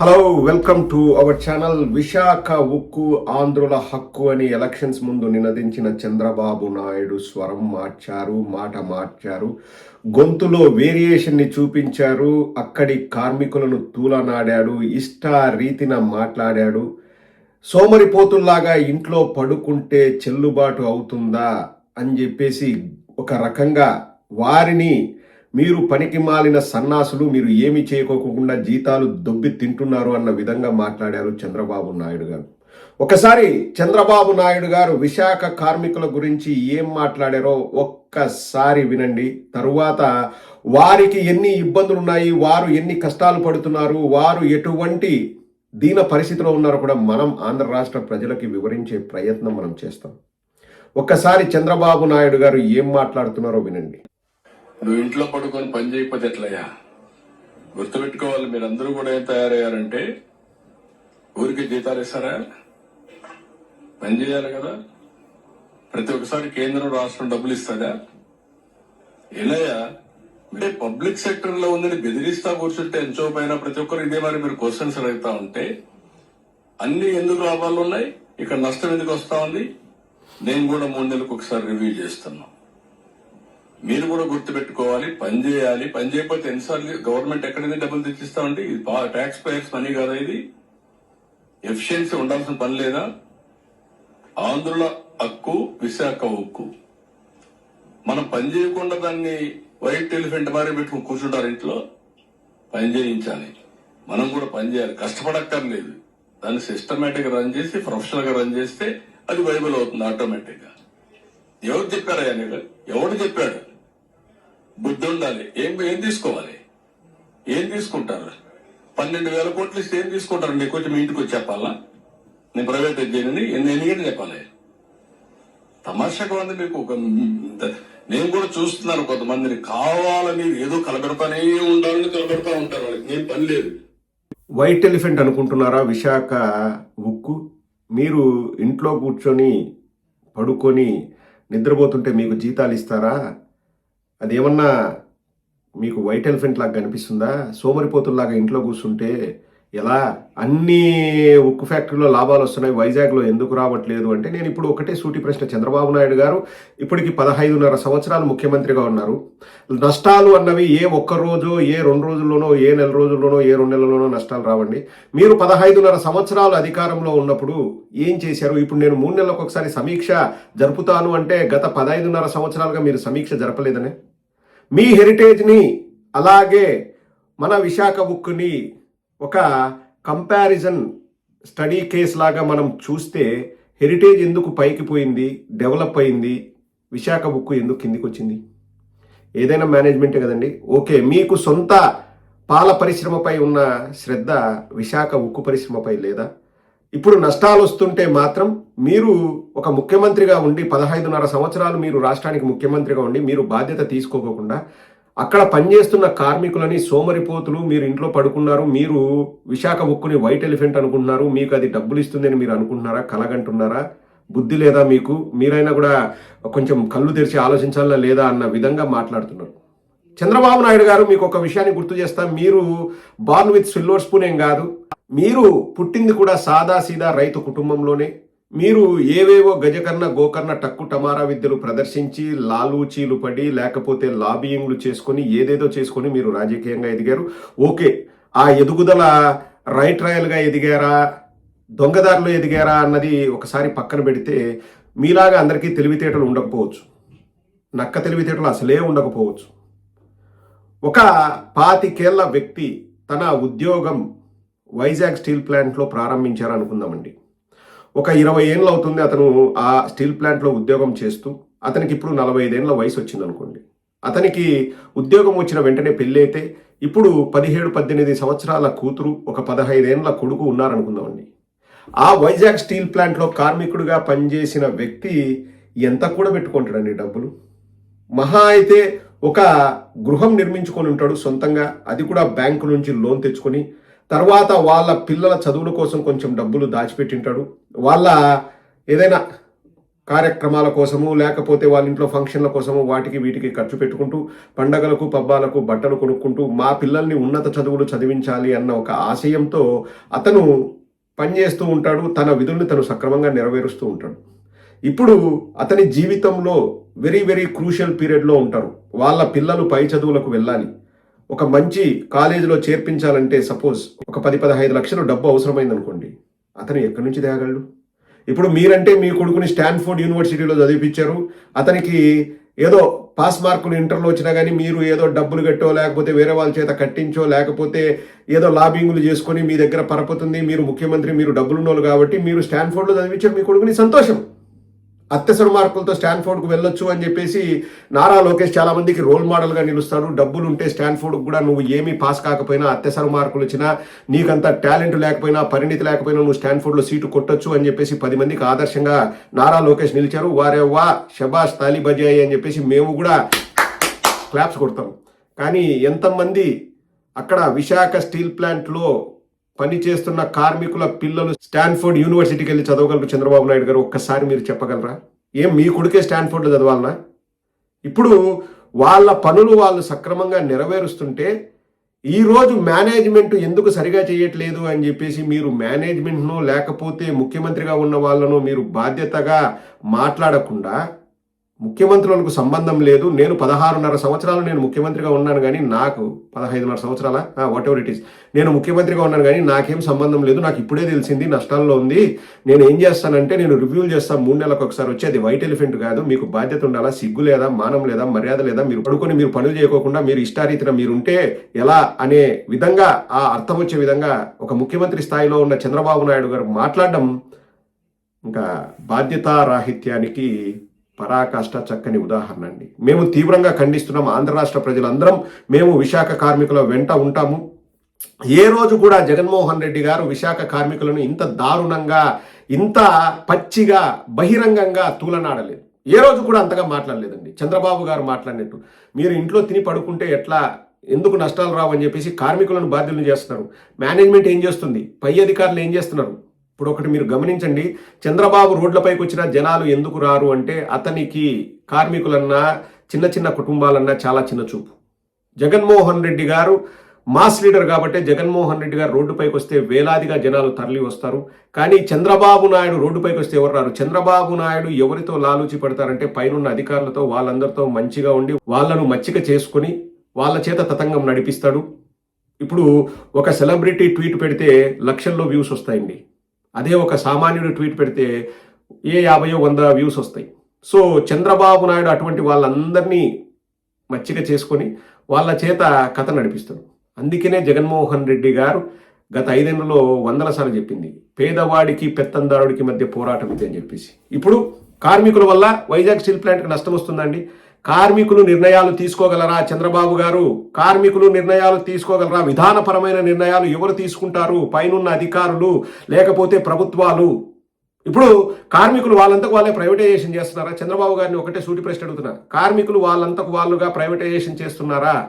Hello welcome to our channel Visakha ఉక్కు ఆంధ్రుల హక్కు అని ఎలక్షన్స్ ముందు నినదించిన చంద్రబాబు నాయుడు స్వరం మార్చారు మాట మార్చారు. గొంతులో వేరియేషన్ని చూపించారు అక్కడి కార్మికులను తూలనాడాడు ఇష్ట రీతిన మాట్లాడాడు. సోమరిపోతుల్లాగా ఇంట్లో పడుకుంటే చెల్లుబాటు అవుతుందా అని చెప్పేసి ఒక రకంగా వారిని మీరు పనికి మాలిన సన్నాసులు మీరు ఏమి చేయకోకుండా జీతాలు దొబ్బి తింటున్నారు అన్న విధంగా మాట్లాడారు చంద్రబాబు నాయుడు గారు. ఒకసారి చంద్రబాబు నాయుడు గారు విశాఖ కార్మికుల గురించి ఏం మాట్లాడారో ఒక్కసారి వినండి. తరువాత వారికి ఎన్ని ఇబ్బందులు ఉన్నాయి వారు ఎన్ని కష్టాలు పడుతున్నారు వారు ఎటువంటి దీన పరిస్థితిలో ఉన్నారో కూడా మనం ఆంధ్ర రాష్ట్ర ప్రజలకి వివరించే ప్రయత్నం మనం చేస్తాం. ఒక్కసారి చంద్రబాబు నాయుడు గారు ఏం మాట్లాడుతున్నారో వినండి. నువ్వు ఇంట్లో పడుకొని పని చేయకపోతే ఎట్లయ్యా? గుర్తుపెట్టుకోవాలి మీరందరూ కూడా ఏం తయారయ్యారంటే ఊరికి జీతాలు ఇస్తారా? పని చేయాలి కదా? ప్రతి ఒక్కసారి కేంద్రం రాష్ట్రం డబ్బులు ఇస్తుందా ఏనయ్యా అంటే పబ్లిక్ సెక్టర్లో ఉందని బెదిరిస్తా కూర్చుంటే ఎంచో పైన ప్రతి ఒక్కరు ఇదే మరి మీరు క్వశ్చన్స్ అడుగుతా ఉంటే అన్ని ఎందుకు లాభాలు ఉన్నాయి? ఇక్కడ నష్టం ఎందుకు వస్తా ఉంది? నేను కూడా మూడు నెలలకు ఒకసారి రివ్యూ చేస్తున్నాను మీరు కూడా గుర్తుపెట్టుకోవాలి పని చేయాలి. పని చేయకపోతే ఎన్నిసార్లు గవర్నమెంట్ ఎక్కడైనా డబ్బులు తెచ్చిస్తామండి ఇది ట్యాక్స్ పేయర్స్ మనీ కదా ఇది. ఎఫిషియన్సీ ఉండాల్సిన పని లేదా? ఆంధ్రుల హక్కు విశాఖ హక్కు. మనం పని చేయకుండా దాన్ని వైట్ ఎలిఫెంట్ మారి పెట్టుకుని కూర్చుంటారు ఇంట్లో. పని చేయించాలి. మనం కూడా పని చేయాలి. కష్టపడక్కర్లేదు. దాన్ని సిస్టమేటిక్ రన్ చేసి ప్రొఫెషనల్గా రన్ చేస్తే అది వైబుల్ అవుతుంది ఆటోమేటిక్గా. ఎవరు చెప్పారయ్యా ఎవడు చెప్పాడు? బుద్ధి ఉండాలి. ఏం ఏం తీసుకోవాలి? ఏం తీసుకుంటారు? పన్నెండు వేల కోట్లు ఇస్తే ఏం తీసుకుంటారు? నీకు వచ్చి మీ ఇంటికి వచ్చి చెప్పాలా? నేను ప్రైవేట్ చేయనని ఎన్ని ఎన్ని గంటలు చెప్పాలి? తమాషాగా ఉంది మీకు ఒక నేను కూడా చూస్తున్నాను కొంతమందిని. కావాలని ఏదో కలబెడతానే ఉండాలని కలబెడతా ఉంటారు వాళ్ళకి. ఏం పని లేదు. వైట్ ఎలిఫెంట్ అనుకుంటున్నారా? విశాఖ ఉక్కు. మీరు ఇంట్లో కూర్చొని పడుకొని నిద్రపోతుంటే మీకు జీతాలు ఇస్తారా? అదేమన్నా మీకు వైట్ ఎలిఫెంట్ లాగా కనిపిస్తుందా? సోమరిపోతుల్లాగా ఇంట్లో కూర్చుంటే ఎలా? అన్ని ఉక్కు ఫ్యాక్టరీలో లాభాలు వస్తున్నాయి వైజాగ్లో ఎందుకు రావట్లేదు అంటే నేను ఇప్పుడు ఒకటే సూటి ప్రశ్న చంద్రబాబు నాయుడు గారు ఇప్పటికి పదహైదున్నర సంవత్సరాలు ముఖ్యమంత్రిగా ఉన్నారు. నష్టాలు అన్నవి ఏ ఒక్క రోజు ఏ రెండు రోజుల్లోనో ఏ నెల రోజుల్లోనో ఏ రెండు నెలల్లోనో నష్టాలు రావండి. మీరు పదహైదున్నర సంవత్సరాలు అధికారంలో ఉన్నప్పుడు ఏం చేశారు? ఇప్పుడు నేను మూడు నెలలకు ఒకసారి సమీక్ష జరుపుతాను అంటే గత పదహైదున్నర సంవత్సరాలుగా మీరు సమీక్ష జరపలేదనే? మీ హెరిటేజ్ని అలాగే మన విశాఖ ఉక్కుని ఒక కంపారిజన్ స్టడీ కేస్ లాగా మనం చూస్తే హెరిటేజ్ ఎందుకు పైకి పోయింది డెవలప్ అయింది విశాఖ బుక్ ఎందుకు కిందికి వచ్చింది? ఏదైనా మేనేజ్మెంటే కదండి? ఓకే మీకు సొంత పాల పరిశ్రమపై ఉన్న శ్రద్ధ విశాఖ ఉక్కు పరిశ్రమపై లేదా? ఇప్పుడు నష్టాలు వస్తుంటే మాత్రం మీరు ఒక ముఖ్యమంత్రిగా ఉండి పదహైదున్నర సంవత్సరాలు మీరు రాష్ట్రానికి ముఖ్యమంత్రిగా ఉండి మీరు బాధ్యత తీసుకోకుండా అక్కడ పనిచేస్తున్న కార్మికులని సోమరిపోతులు మీరు ఇంట్లో పడుకున్నారు మీరు విశాఖ ఉక్కుని వైట్ ఎలిఫెంట్ అనుకుంటున్నారు మీకు అది డబ్బులు ఇస్తుందని మీరు అనుకుంటున్నారా కలగంటున్నారా? బుద్ధి లేదా మీకు? మీరైనా కూడా కొంచెం కళ్ళు తెరిచి ఆలోచించాలా లేదా అన్న విధంగా మాట్లాడుతున్నారు. చంద్రబాబు నాయుడు గారు మీకు ఒక విషయాన్ని గుర్తు చేస్తా. మీరు బార్న్ విత్ సిల్వర్ స్పూన్ ఏం కాదు. మీరు పుట్టింది కూడా సాదా సీదా రైతు కుటుంబంలోనే. మీరు ఏవేవో గజకర్ణ గోకర్ణ టక్కు టమారా విద్యలు ప్రదర్శించి లాలూచీలు పడి లేకపోతే లాబియింగ్లు చేసుకొని ఏదేదో చేసుకొని మీరు రాజకీయంగా ఎదిగారు. ఓకే ఆ ఎదుగుదల రైట్ రాయల్గా ఎదిగారా? దొంగదారులు ఎదిగారా? అన్నది ఒకసారి పక్కన పెడితే మీలాగా అందరికీ తెలివితేటలు ఉండకపోవచ్చు. నక్క తెలివితేటలు అసలే ఉండకపోవచ్చు. ఒక పాతికేళ్ళ వ్యక్తి తన ఉద్యోగం వైజాగ్ స్టీల్ ప్లాంట్లో ప్రారంభించారనుకుందామండి. ఒక ఇరవై ఏళ్ళు అవుతుంది అతను ఆ స్టీల్ ప్లాంట్లో ఉద్యోగం చేస్తూ అతనికి ఇప్పుడు నలభై ఐదేళ్ళ వయసు వచ్చింది అనుకోండి అతనికి ఉద్యోగం వచ్చిన వెంటనే పెళ్ళి అయితే ఇప్పుడు పదిహేడు పద్దెనిమిది సంవత్సరాల కూతురు ఒక పదహైదేళ్ళ కొడుకు ఉన్నారనుకుందామండి. ఆ వైజాగ్ స్టీల్ ప్లాంట్లో కార్మికుడిగా పనిచేసిన వ్యక్తి ఎంత కూడా పెట్టుకుంటాడండి డబ్బులు? మహా అయితే ఒక గృహం నిర్మించుకొని ఉంటాడు సొంతంగా అది కూడా బ్యాంకు నుంచి లోన్ తెచ్చుకొని తర్వాత వాళ్ళ పిల్లల చదువుల కోసం కొంచెం డబ్బులు దాచిపెట్టింటాడు. వాళ్ళ ఏదైనా కార్యక్రమాల కోసము లేకపోతే వాళ్ళ ఇంట్లో ఫంక్షన్ల కోసము వాటికి వీటికి ఖర్చు పెట్టుకుంటూ పండగలకు పబ్బాలకు బట్టలు కొనుక్కుంటూ మా పిల్లల్ని ఉన్నత చదువులు చదివించాలి అన్న ఒక ఆశయంతో అతను పనిచేస్తూ ఉంటాడు తన విధుల్ని తను సక్రమంగా నెరవేరుస్తూ ఉంటాడు. ఇప్పుడు అతని జీవితంలో వెరీ వెరీ క్రూషియల్ పీరియడ్లో ఉంటారు. వాళ్ళ పిల్లలు పై చదువులకు వెళ్ళాలి. ఒక మంచి కాలేజీలో చేర్పించాలంటే సపోజ్ ఒక పది పదహైదు లక్షలు డబ్బు అవసరమైంది అనుకోండి అతను ఎక్కడి నుంచి తేగలడు ఇప్పుడు మీరంటే మీ కొడుకుని స్టాన్ఫోర్డ్ యూనివర్సిటీలో చదివిపించారు అతనికి ఏదో పాస్ మార్కులు ఇంటర్లో వచ్చినా కానీ మీరు ఏదో డబ్బులు కట్టో లేకపోతే వేరే వాళ్ళ చేత కట్టించో లేకపోతే ఏదో లాబింగులు చేసుకొని మీ దగ్గర పరపుతుంది మీరు ముఖ్యమంత్రి మీరు డబ్బులున్నోళ్ళు కాబట్టి మీరు స్టాన్ఫోర్డ్లో చదివించారు మీ కొడుకుని సంతోషం. అత్యవసర మార్కులతో స్టాన్ఫోర్డ్కు వెళ్ళొచ్చు అని చెప్పేసి నారా లోకేష్ చాలామందికి రోల్ మోడల్గా నిలుస్తాడు. డబ్బులు ఉంటే స్టాన్ఫోర్డ్కి కూడా నువ్వు ఏమీ పాస్ కాకపోయినా అత్యసర మార్కులు వచ్చినా నీకంత టాలెంట్ లేకపోయినా పరిణితి లేకపోయినా నువ్వు స్టాన్ఫోర్డ్లో సీటు కొట్టొచ్చు అని చెప్పేసి పది మందికి ఆదర్శంగా నారా లోకేష్ నిలిచారు. వారే వా షబాష్ తాలి బజాయి అని చెప్పేసి మేము కూడా క్లాప్స్ కొడతాం. కానీ ఎంతమంది అక్కడ విశాఖ స్టీల్ ప్లాంట్లో పనిచేస్తున్న కార్మికుల పిల్లలు స్టాన్ఫోర్డ్ యూనివర్సిటీకి వెళ్ళి చదవగలరు చంద్రబాబు నాయుడు గారు? ఒక్కసారి మీరు చెప్పగలరా? ఏం మీ కొడుకే స్టాన్ఫోర్డ్లో చదవాలనా? ఇప్పుడు వాళ్ళ పనులు వాళ్ళు సక్రమంగా నెరవేరుస్తుంటే ఈరోజు మేనేజ్మెంట్ ఎందుకు సరిగా చేయట్లేదు అని చెప్పేసి మీరు మేనేజ్మెంట్ను లేకపోతే ముఖ్యమంత్రిగా ఉన్న వాళ్ళను మీరు బాధ్యతగా మాట్లాడకుండా ముఖ్యమంత్రులకు సంబంధం లేదు. నేను పదహారున్నర సంవత్సరాలు నేను ముఖ్యమంత్రిగా ఉన్నాను కానీ నాకు పదహైదున్నర సంవత్సరాల? వాట్ ఎవర్ ఇట్ ఈస్ నేను ముఖ్యమంత్రిగా ఉన్నాను కానీ నాకేం సంబంధం లేదు. నాకు ఇప్పుడే తెలిసింది నష్టాల్లో ఉంది. నేను ఏం చేస్తానంటే నేను రివ్యూలు చేస్తాను మూడు నెలలకు ఒకసారి వచ్చి అది వైట్ ఎలిఫెంట్ కాదు. మీకు బాధ్యత ఉండాలా? సిగ్గు లేదా? మానం లేదా? మర్యాద లేదా? మీరు పడుకొని మీరు పనులు చేయకోకుండా మీరు ఇష్టారీతిన మీరుంటే ఎలా అనే విధంగా ఆ అర్థం వచ్చే విధంగా ఒక ముఖ్యమంత్రి స్థాయిలో ఉన్న చంద్రబాబు నాయుడు గారు మాట్లాడడం ఇంకా బాధ్యతారాహిత్యానికి పరాకాష్ట చక్కని ఉదాహరణ అండి. మేము తీవ్రంగా ఖండిస్తున్నాం ఆంధ్ర రాష్ట్ర ప్రజలందరం. మేము విశాఖ కార్మికుల వెంట ఉంటాము. ఏ రోజు కూడా జగన్మోహన్ రెడ్డి గారు విశాఖ కార్మికులను ఇంత దారుణంగా ఇంత పచ్చిగా బహిరంగంగా తూలనాడలేదు. ఏ రోజు కూడా అంతగా మాట్లాడలేదండి. చంద్రబాబు గారు మాట్లాడినట్టు. మీరు ఇంట్లో తిని పడుకుంటే ఎట్లా? ఎందుకు నష్టాలు రావని చెప్పేసి కార్మికులను బాధ్యులను చేస్తున్నారు. మేనేజ్మెంట్ ఏం చేస్తుంది? పై అధికారులు ఏం చేస్తున్నారు? ఇప్పుడు ఒకటి మీరు గమనించండి చంద్రబాబు రోడ్లపైకి వచ్చిన జనాలు ఎందుకు రారు అంటే అతనికి కార్మికులన్నా చిన్న చిన్న కుటుంబాలన్నా చాలా చిన్న చూపు. జగన్మోహన్ రెడ్డి గారు మాస్ లీడర్ కాబట్టి జగన్మోహన్ రెడ్డి గారు రోడ్డుపైకి వస్తే వేలాదిగా జనాలు తరలి వస్తారు. కానీ చంద్రబాబు నాయుడు రోడ్డుపైకి వస్తే ఎవరు రారు? చంద్రబాబు నాయుడు ఎవరితో లాలూచి పడతారంటే పైనున్న అధికారులతో వాళ్ళందరితో మంచిగా ఉండి వాళ్ళను మచ్చిక చేసుకుని వాళ్ళ చేత తతంగం నడిపిస్తాడు. ఇప్పుడు ఒక సెలబ్రిటీ ట్వీట్ పెడితే లక్షల్లో వ్యూస్ వస్తాయండి. అదే ఒక సామాన్యుడు ట్వీట్ పెడితే ఏ యాభయో వంద వ్యూస్ వస్తాయి. సో చంద్రబాబు నాయుడు అటువంటి వాళ్ళందరినీ మచ్చిక చేసుకొని వాళ్ళ చేత కథ నడిపిస్తాడు. అందుకనే జగన్మోహన్ రెడ్డి గారు గత ఐదేళ్ళలో వందల సార్లు చెప్పింది పేదవాడికి పెత్తందారుడికి మధ్య పోరాటం ఇది అని చెప్పేసి. ఇప్పుడు కార్మికుల వల్ల వైజాగ్ స్టీల్ ప్లాంట్కి నష్టం వస్తుందండి. కార్మికులు నిర్ణయాలు తీసుకోగలరా చంద్రబాబు గారు? కార్మికులు నిర్ణయాలు తీసుకోగలరా? విధానపరమైన నిర్ణయాలు ఎవరు తీసుకుంటారు? పైనున్న అధికారులు లేకపోతే ప్రభుత్వాలు? ఇప్పుడు కార్మికులు వాళ్ళంతకు వాళ్ళే ప్రైవేటైజేషన్ చేస్తున్నారా? చంద్రబాబు గారిని ఒకటే సూటి ప్రశ్న అడుగుతున్నా. కార్మికులు వాళ్ళంతకు వాళ్ళుగా ప్రైవేటైజేషన్ చేస్తున్నారా?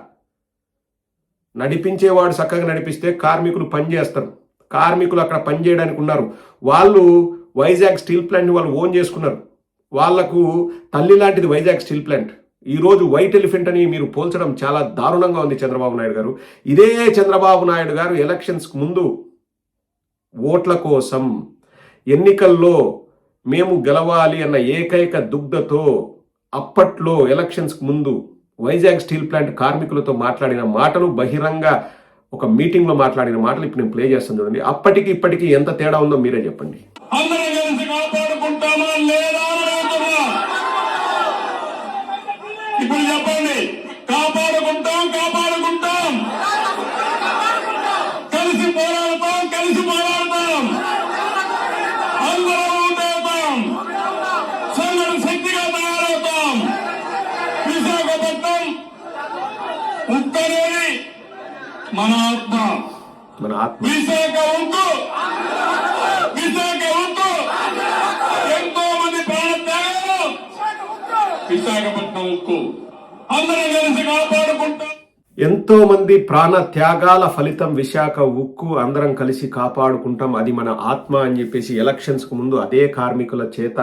నడిపించేవాడు చక్కగా నడిపిస్తే కార్మికులు పనిచేస్తారు కార్మికులు అక్కడ పని చేయడానికి ఉన్నారు. వాళ్ళు వైజాగ్ స్టీల్ ప్లాంట్ని వాళ్ళు ఓన్ చేసుకున్నారు. వాళ్ళకు తల్లి లాంటిది వైజాగ్ స్టీల్ ప్లాంట్. ఈరోజు వైట్ ఎలిఫెంట్ అని మీరు పోల్చడం చాలా దారుణంగా ఉంది చంద్రబాబు నాయుడు గారు. ఇదే చంద్రబాబు నాయుడు గారు ఎలక్షన్స్కి ముందు ఓట్ల కోసం ఎన్నికల్లో మేము గెలవాలి అన్న ఏకైక దుగ్ధతో అప్పట్లో ఎలక్షన్స్కి ముందు వైజాగ్ స్టీల్ ప్లాంట్ కార్మికులతో మాట్లాడిన మాటలు బహిరంగ ఒక మీటింగ్లో మాట్లాడిన మాటలు ఇప్పుడు నేను ప్లే చేస్తాను చూడండి. అప్పటికి ఇప్పటికి ఎంత తేడా ఉందో మీరే చెప్పండి. అందరం కలిసి కాపాడుకుంటామా లేదా అని అడుగుతున్నా ఇప్పుడు చెప్పండి కాపాడుకుంటాం కాపాడుకుంటాం కలిసి పోరాడతాం కలిసి పోరాడతాం అందరం ఉండేద్దాం సంఘటన శక్తిగా తయారవుతాం విశాఖపట్నం ఉత్తరేది మన ఆత్మ మన ఆత్మ. విశాఖ ఉంటూ విశాఖ ఉంటూ ఎంతో మంది ప్రాణత్యాగాలు. విశాఖపట్నం ఉక్కు అందరం కలిసి కాపాడుకుంటాం. ఎంతో మంది ప్రాణ త్యాగాల ఫలితం విశాఖ ఉక్కు అందరం కలిసి కాపాడుకుంటాం. అది మన ఆత్మ అని చెప్పేసి ఎలక్షన్స్కు ముందు అదే కార్మికుల చేత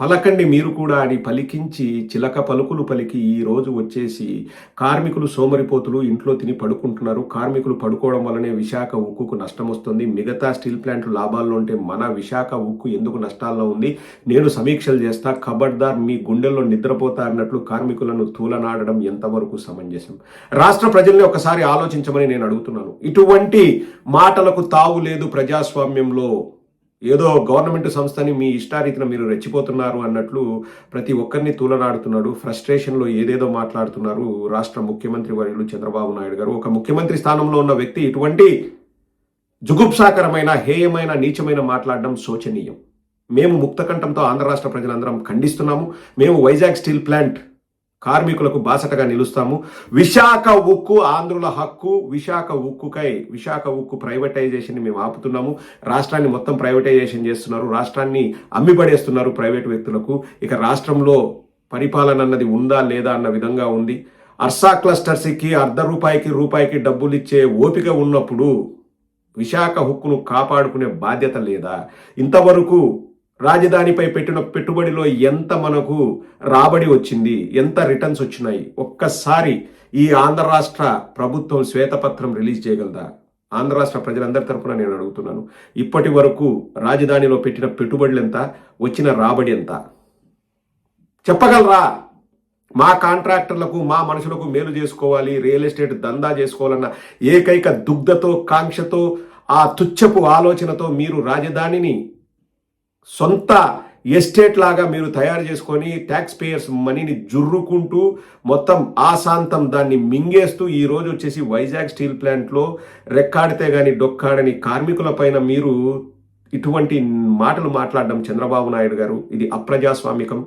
పలకండి మీరు కూడా అని పలికించి చిలక పలుకులు పలికి ఈ రోజు వచ్చేసి కార్మికులు సోమరిపోతులు ఇంట్లో తిని పడుకుంటున్నారు. కార్మికులు పడుకోవడం వల్లనే విశాఖ ఉక్కుకు నష్టం వస్తుంది. మిగతా స్టీల్ ప్లాంట్లు లాభాల్లో ఉంటే మన విశాఖ ఉక్కు ఎందుకు నష్టాల్లో ఉంది? నేను సమీక్షలు చేస్తా. ఖబర్దార్ మీ గుండెల్లో నిద్రపోతా అన్నట్లు కార్మికులను తూలనాడడం ఎంతవరకు సమంజసం? రాష్ట్ర ప్రజల్ని ఒకసారి ఆలోచించమని నేను అడుగుతున్నాను. ఇటువంటి మాటలకు తావు లేదు ప్రజాస్వామ్యంలో. ఏదో గవర్నమెంట్ సంస్థని మీ ఇష్టారీతిన మీరు రెచ్చిపోతున్నారు అన్నట్లు ప్రతి ఒక్కరిని తూలనాడుతున్నాడు. ఫ్రస్ట్రేషన్లో ఏదేదో మాట్లాడుతున్నారు రాష్ట్ర ముఖ్యమంత్రి వర్యులు చంద్రబాబు నాయుడు గారు. ఒక ముఖ్యమంత్రి స్థానంలో ఉన్న వ్యక్తి ఇటువంటి జుగుప్సాకరమైన హేయమైన నీచమైన మాట్లాడడం శోచనీయం. మేము ముక్తకంఠంతో ఆంధ్ర రాష్ట్ర ప్రజలందరం ఖండిస్తున్నాము. మేము వైజాగ్ స్టీల్ ప్లాంట్ కార్మికులకు బాసటగా నిలుస్తాము. విశాఖ ఉక్కు ఆంధ్రుల హక్కు విశాఖ ఉక్కుకై విశాఖ ఉక్కు ప్రైవేటైజేషన్ మేము ఆపుతున్నాము. రాష్ట్రాన్ని మొత్తం ప్రైవేటైజేషన్ చేస్తున్నారు. రాష్ట్రాన్ని అమ్మిపడేస్తున్నారు ప్రైవేట్ వ్యక్తులకు. ఇక రాష్ట్రంలో పరిపాలన అన్నది ఉందా లేదా అన్న విధంగా ఉంది. అర్సా క్లస్టర్స్కి అర్ధ రూపాయికి రూపాయికి డబ్బులు ఇచ్చే ఓపిక ఉన్నప్పుడు విశాఖ హుక్కును కాపాడుకునే బాధ్యత లేదా? ఇంతవరకు రాజధానిపై పెట్టిన పెట్టుబడిలో ఎంత మనకు రాబడి వచ్చింది ఎంత రిటర్న్స్ వచ్చినాయి ఒక్కసారి ఈ ఆంధ్ర రాష్ట్ర ప్రభుత్వం శ్వేతపత్రం రిలీజ్ చేయగలదా? ఆంధ్ర రాష్ట్ర ప్రజలందరి తరఫున నేను అడుగుతున్నాను. ఇప్పటి వరకు రాజధానిలో పెట్టిన పెట్టుబడులు ఎంత వచ్చిన రాబడి ఎంత? చెప్పగలరా? మా కాంట్రాక్టర్లకు మా మనుషులకు మేలు చేసుకోవాలి రియల్ ఎస్టేట్ దందా చేసుకోవాలన్న ఏకైక దుగ్ధతో కాంక్షతో ఆ తుచ్చపు ఆలోచనతో మీరు రాజధానిని సొంత ఎస్టేట్ లాగా మీరు తయారు చేసుకొని ట్యాక్స్ పేయర్స్ మనీని జుర్రుకుంటూ మొత్తం ఆశాంతం దాన్ని మింగేస్తూ ఈ రోజు వచ్చేసి వైజాగ్ స్టీల్ ప్లాంట్లో రెక్కాడితే కానీ డొక్కాడని కార్మికుల పైన మీరు ఇటువంటి మాటలు మాట్లాడడం చంద్రబాబు నాయుడు గారు ఇది అప్రజాస్వామికం.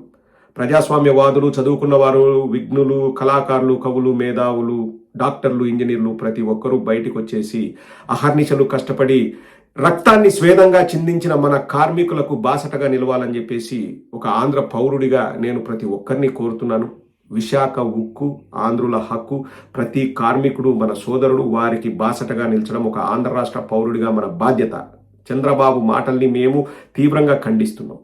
ప్రజాస్వామ్యవాదులు చదువుకున్న వారు విఘ్నులు కళాకారులు కవులు మేధావులు డాక్టర్లు ఇంజనీర్లు ప్రతి ఒక్కరూ బయటకు వచ్చేసి అహర్నిశలు కష్టపడి రక్తాన్ని స్వేదంగా చిందించిన మన కార్మికులకు బాసటగా నిలవాలని చెప్పేసి ఒక ఆంధ్ర పౌరుడిగా నేను ప్రతి ఒక్కరిని కోరుతున్నాను. విశాఖ ఉక్కు ఆంధ్రుల హక్కు ప్రతి కార్మికుడు మన సోదరుడు వారికి బాసటగా నిల్చడం ఒక ఆంధ్ర రాష్ట్ర పౌరుడిగా మన బాధ్యత. చంద్రబాబు మాటల్ని మేము తీవ్రంగా ఖండిస్తున్నాం.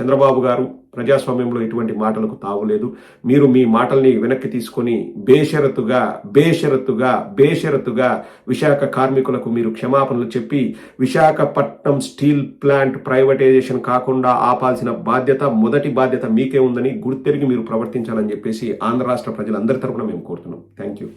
చంద్రబాబు గారు ప్రజాస్వామ్యంలో ఇటువంటి మాటలకు తావులేదు మీరు మీ మాటల్ని వెనక్కి తీసుకొని బేషరతుగా బేషరతుగా బేషరతుగా విశాఖ కార్మికులకు మీరు క్షమాపణలు చెప్పి విశాఖపట్నం స్టీల్ ప్లాంట్ ప్రైవేటైజేషన్ కాకుండా ఆపాల్సిన బాధ్యత మొదటి బాధ్యత మీకే ఉందని గుర్తెరిగి మీరు ప్రవర్తించాలని చెప్పేసి ఆంధ్ర రాష్ట్ర ప్రజలందరి తరపున మేము కోరుతున్నాం. Thank you.